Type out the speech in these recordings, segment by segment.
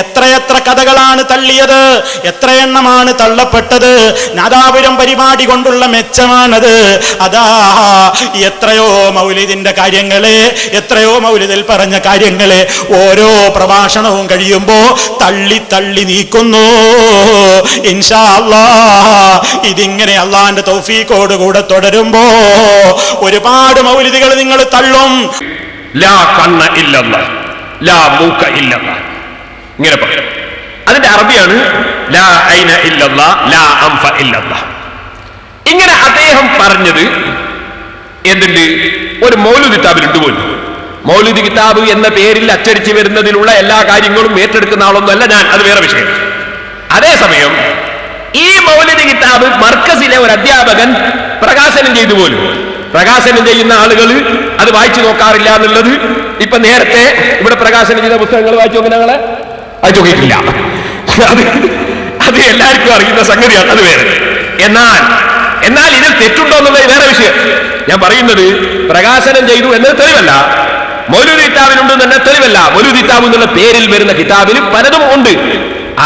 എത്രയെത്ര കഥകളാണ് തള്ളിയത്? എത്ര എണ്ണമാണ് തള്ളപ്പെട്ടത്? നാദാപുരം പരിപാടി കൊണ്ടുള്ള മെച്ചമാണത്. അതാ എത്രയോ മൗലിദിന്റെ കാര്യങ്ങളെ എത്രയോ മൗലിദിൽ പറഞ്ഞ കാര്യങ്ങളെ ഓരോ പ്രഭാഷണവും കഴിയുമ്പോ തള്ളി തള്ളി നീക്കുന്നു. ഇൻഷാ ഇതിങ്ങനെ അള്ളാന്റെ തൗഫീക്കോട് കൂടെ തുടരുമ്പോ ഒരുപാട് മൗലിദികൾ നിങ്ങൾ തള്ളും. ലാ കണ്ണ ഇല്ലല്ല ലാ മൂക്ക ഇല്ലല്ല ഇങ്ങനെ പറയും അതിന്റെ അറബിയാണ് ലാ ലാ ഇങ്ങനെ അദ്ദേഹം പറഞ്ഞത് എന്തുണ്ട്? ഒരു മൗലുദ് കിതാബിലുണ്ട് പോലും. മൗലുദ് കിതാബ് എന്ന പേരിൽ അച്ചടിച്ചു വരുന്നതിലുള്ള എല്ലാ കാര്യങ്ങളും ഏറ്റെടുക്കുന്ന ആളൊന്നുമല്ല ഞാൻ അത് വേറെ വിഷയം. അതേസമയം ഈ മൗലിദ് കിതാബ് മർക്കസിലെ ഒരു അധ്യാപകൻ പ്രകാശനം ചെയ്തു പോലും. പ്രകാശനം ചെയ്യുന്ന ആളുകൾ അത് വായിച്ചു നോക്കാറില്ല എന്നുള്ളത് ഇപ്പൊ നേരത്തെ ഇവിടെ പ്രകാശനം ചെയ്ത പുസ്തകങ്ങൾ വായിച്ചു നോക്കുന്ന ഞങ്ങളെ. വായിച്ചു ചോദിക്കില്ല. അത് അത് എല്ലാവർക്കും അറിയുന്ന സംഗതിയാണ് അത് വേറെ. എന്നാൽ എന്നാൽ ഇതിൽ തെറ്റുണ്ടോ എന്നുള്ളത് വേറെ വിഷയം. ഞാൻ പറയുന്നത് പ്രകാശനം ചെയ്തു എന്നത് തെളിവല്ല. മൗലൂദ് കിതാബിനുണ്ട് തന്നെ തെളിവല്ല. മൗലൂദ് കിതാബ് എന്നുള്ള പേരിൽ വരുന്ന കിതാബിൽ പലതും ഉണ്ട്.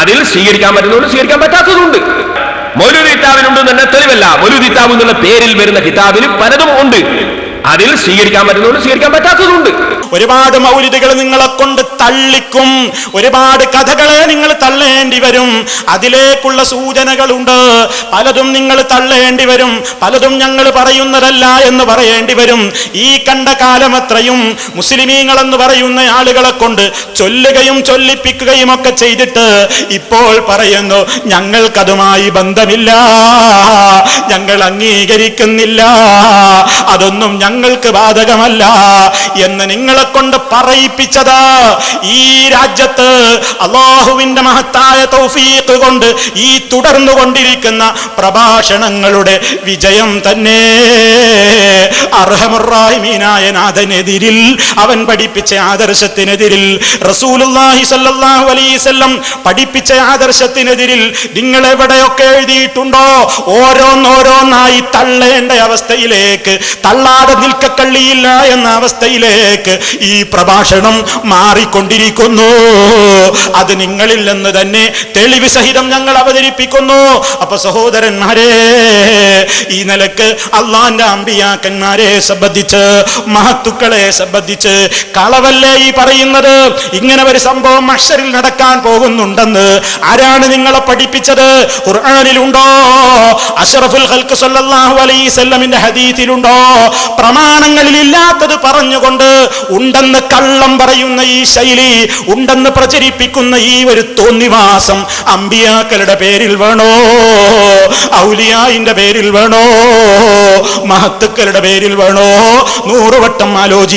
അതിൽ സ്വീകരിക്കാൻ പറ്റുന്നുണ്ട് സ്വീകരിക്കാൻ പറ്റാത്തതുണ്ട് മൗലൂദ് കിതാബിനുണ്ട് തന്നെ തെളിവല്ല. മൗലൂദ് കിതാബ് എന്നുള്ള പേരിൽ വരുന്ന കിതാബിൽ പലതും ഉണ്ട്. അതിൽ സ്വീകരിക്കാൻ പറ്റുന്നുണ്ട് സ്വീകരിക്കാൻ പറ്റാത്തതുണ്ട് ഒരുപാട് മൗലികൾ നിങ്ങളെ കൊണ്ട് തള്ളിക്കും. ഒരുപാട് കഥകളെ നിങ്ങൾ തള്ളേണ്ടി വരും. അതിലേക്കുള്ള സൂചനകളുണ്ട്. പലതും നിങ്ങൾ തള്ളേണ്ടി വരും. പലതും ഞങ്ങൾ പറയുന്നതല്ല എന്ന് പറയേണ്ടി വരും. ഈ കണ്ട കാലം അത്രയും മുസ്ലിമീങ്ങൾ എന്ന് പറയുന്ന ആളുകളെ കൊണ്ട് ചൊല്ലുകയും ചൊല്ലിപ്പിക്കുകയും ഒക്കെ ചെയ്തിട്ട് ഇപ്പോൾ പറയുന്നു ഞങ്ങൾക്കതുമായി ബന്ധമില്ല. ഞങ്ങൾ അംഗീകരിക്കുന്നില്ല. അതൊന്നും ഞങ്ങൾക്ക് ബാധകമല്ല എന്ന് നിങ്ങളെ കൊണ്ട് പറയിപ്പിച്ചത്. ഈ രാജ്യത്ത് അള്ളാഹുവിന്റെ മഹത്തായ തൗഫീഖ് കൊണ്ട് ഈ തുടർന്നു കൊണ്ടിരിക്കുന്ന പ്രഭാഷണങ്ങളുടെ വിജയം തന്നെ. അർഹമുറാഹിമീനായ നാഥനെതിരിൽ അവൻ പഠിപ്പിച്ച ആദർശത്തിനെതിരിൽ റസൂലുള്ളാഹി സല്ലല്ലാഹു അലൈഹി വസല്ലം പഠിപ്പിച്ച ആദർശത്തിനെതിരിൽ നിങ്ങൾ എവിടെയൊക്കെ എഴുതിയിട്ടുണ്ടോ? ഓരോന്നോരോന്നായി തള്ളേണ്ട അവസ്ഥയിലേക്ക് തള്ളാതെ നിൽക്കക്കള്ളിയില്ല എന്ന അവസ്ഥയിലേക്ക് ഈ പ്രഭാഷണം മാറിക്കൊണ്ടിരിക്കുന്നു. അത് നിങ്ങളിൽ നിന്ന് തന്നെ തെളിവ് സഹിതം ഞങ്ങൾ അവതരിപ്പിക്കുന്നു. അപ്പൊ സഹോദരന്മാരെ ഈ നിലയ്ക്ക് അള്ളാന്റെ അമ്പിയാക്കന്മാരെ സംബന്ധിച്ച് മഹത്തുക്കളെ സംബന്ധിച്ച് കളവല്ലേ ഈ പറയുന്നത്? ഇങ്ങനെ ഒരു സംഭവം മഷറിൽ നടക്കാൻ പോകുന്നുണ്ടെന്ന് ആരാണ് നിങ്ങളെ പഠിപ്പിച്ചത്? ഖുർആാനിലുണ്ടോ? അഷറഫുൽ ഹൽക്ക് സല്ലല്ലാഹു അലൈഹി ഹദീത്തിലുണ്ടോ പ്രമാണങ്ങളിൽ ഇല്ലാത്തത് പറഞ്ഞുകൊണ്ട് ഉണ്ടെന്ന് കള്ളം പറയുന്ന ഈ ശൈലി ഉണ്ടെന്ന് പ്രചരിപ്പിക്കുന്ന ഈ ഒരു തോന്നിവാസം അമ്പിയാക്കളുടെ പേരിൽ വേണോ? ഔലിയായിന്റെ പേരിൽ വേണോ? മഹത്തുക്കളുടെ പേരിൽ വേണോ? നൂറുവട്ടം ആലോചിക്കും